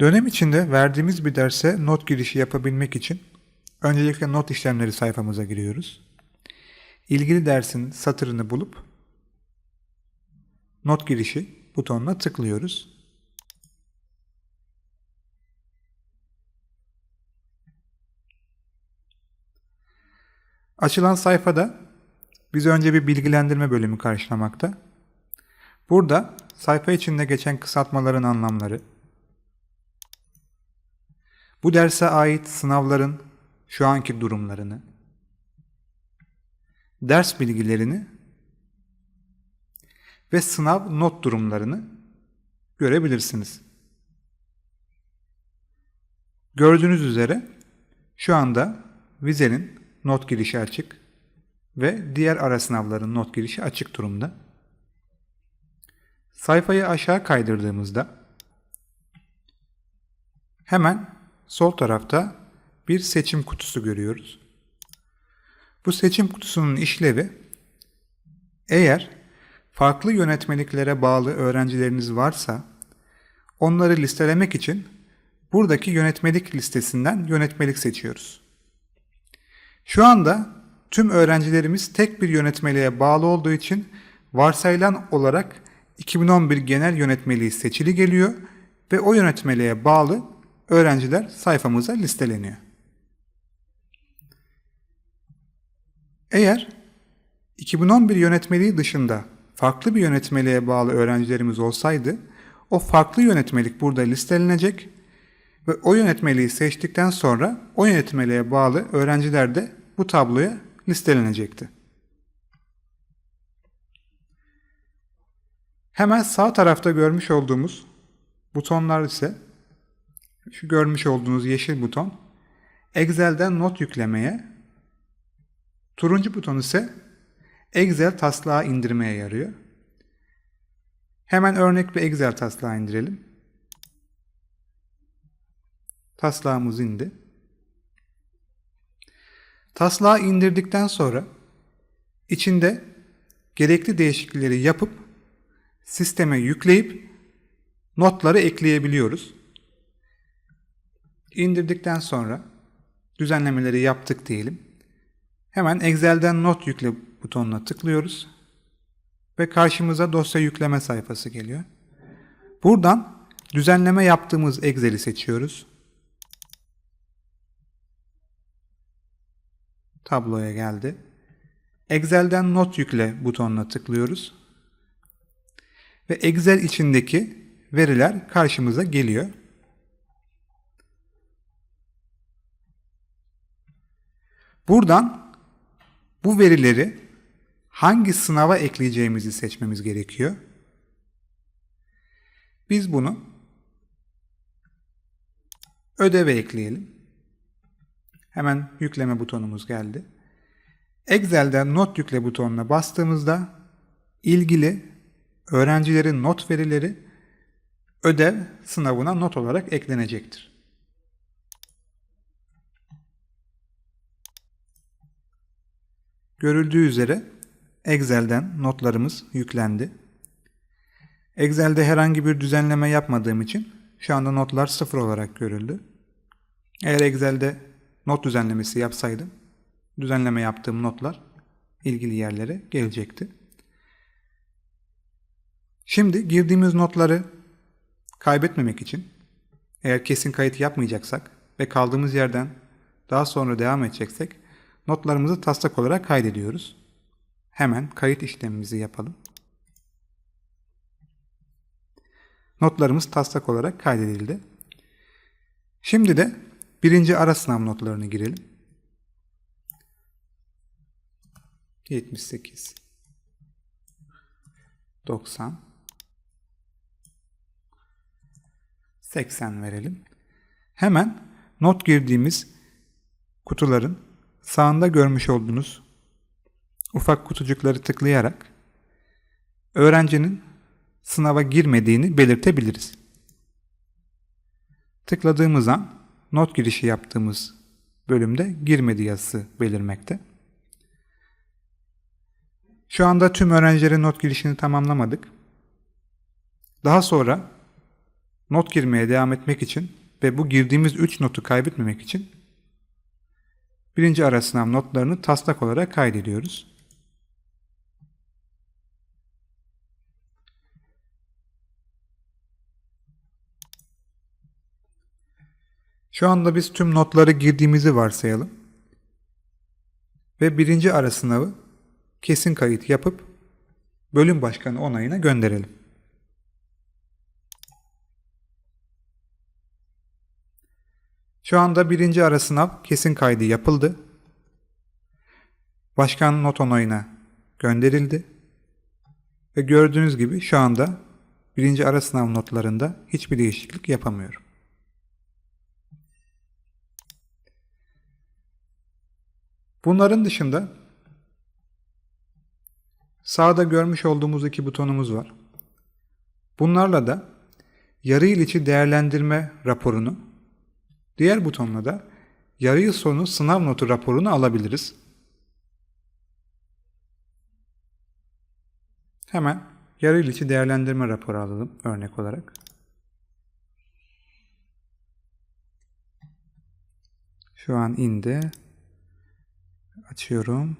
Dönem içinde verdiğimiz bir derse not girişi yapabilmek için öncelikle not işlemleri sayfamıza giriyoruz. İlgili dersin satırını bulup not girişi butonuna tıklıyoruz. Açılan sayfada bizi önce bir bilgilendirme bölümü karşılamakta. Burada sayfa içinde geçen kısaltmaların anlamları, bu derse ait sınavların şu anki durumlarını, ders bilgilerini ve sınav not durumlarını görebilirsiniz. Gördüğünüz üzere şu anda vizenin not girişi açık ve diğer ara sınavların not girişi açık durumda. Sayfayı aşağı kaydırdığımızda hemen sol tarafta bir seçim kutusu görüyoruz. Bu seçim kutusunun işlevi eğer farklı yönetmeliklere bağlı öğrencileriniz varsa onları listelemek için buradaki yönetmelik listesinden yönetmelik seçiyoruz. Şu anda tüm öğrencilerimiz tek bir yönetmeliğe bağlı olduğu için varsayılan olarak 2011 genel yönetmeliği seçili geliyor ve o yönetmeliğe bağlı öğrenciler sayfamıza listeleniyor. Eğer 2011 yönetmeliği dışında farklı bir yönetmeliğe bağlı öğrencilerimiz olsaydı o farklı yönetmelik burada listelenecek ve o yönetmeliği seçtikten sonra o yönetmeliğe bağlı öğrenciler de bu tabloya listelenecekti. Hemen sağ tarafta görmüş olduğumuz butonlar ise şu görmüş olduğunuz yeşil buton Excel'den not yüklemeye, turuncu buton ise Excel taslağı indirmeye yarıyor. Hemen örnek bir Excel taslağı indirelim. Taslağımız indi. Taslağı indirdikten sonra içinde gerekli değişiklikleri yapıp sisteme yükleyip notları ekleyebiliyoruz. İndirdikten sonra düzenlemeleri yaptık diyelim. Hemen Excel'den not yükle butonuna tıklıyoruz ve karşımıza dosya yükleme sayfası geliyor. Buradan düzenleme yaptığımız Excel'i seçiyoruz. Tabloya geldi. Excel'den not yükle butonuna tıklıyoruz. Ve Excel içindeki veriler karşımıza geliyor. Buradan bu verileri hangi sınava ekleyeceğimizi seçmemiz gerekiyor. Biz bunu ödeve ekleyelim. Hemen yükleme butonumuz geldi. Excel'den not yükle butonuna bastığımızda ilgili öğrencilerin not verileri ödev sınavına not olarak eklenecektir. Görüldüğü üzere Excel'den notlarımız yüklendi. Excel'de herhangi bir düzenleme yapmadığım için şu anda notlar sıfır olarak görüldü. Eğer Excel'de not düzenlemesi yapsaydım, düzenleme yaptığım notlar ilgili yerlere gelecekti. Şimdi girdiğimiz notları kaybetmemek için eğer kesin kayıt yapmayacaksak ve kaldığımız yerden daha sonra devam edeceksek notlarımızı taslak olarak kaydediyoruz. Hemen kayıt işlemimizi yapalım. Notlarımız taslak olarak kaydedildi. Şimdi de birinci ara sınav notlarını girelim. 78 90 80 verelim. Hemen not girdiğimiz kutuların sağında görmüş olduğunuz ufak kutucukları tıklayarak öğrencinin sınava girmediğini belirtebiliriz. Tıkladığımız an not girişi yaptığımız bölümde girmedi yazısı belirmekte. Şu anda tüm öğrencilerin not girişini tamamlamadık. Daha sonra not girmeye devam etmek için ve bu girdiğimiz 3 notu kaybetmemek için birinci ara sınav notlarını taslak olarak kaydediyoruz. Şu anda biz tüm notları girdiğimizi varsayalım. Ve birinci ara sınavı kesin kayıt yapıp bölüm başkanı onayına gönderelim. Şu anda birinci ara sınav kesin kaydı yapıldı. Başkan not onayına gönderildi. Ve gördüğünüz gibi şu anda birinci ara sınav notlarında hiçbir değişiklik yapamıyorum. Bunların dışında sağda görmüş olduğumuz iki butonumuz var. Bunlarla da yarı yıl içi değerlendirme raporunu, diğer butonla da yarı yıl sonu sınav notu raporunu alabiliriz. Hemen yarı yıl içi değerlendirme raporu alalım örnek olarak. Şu an indi. Açıyorum.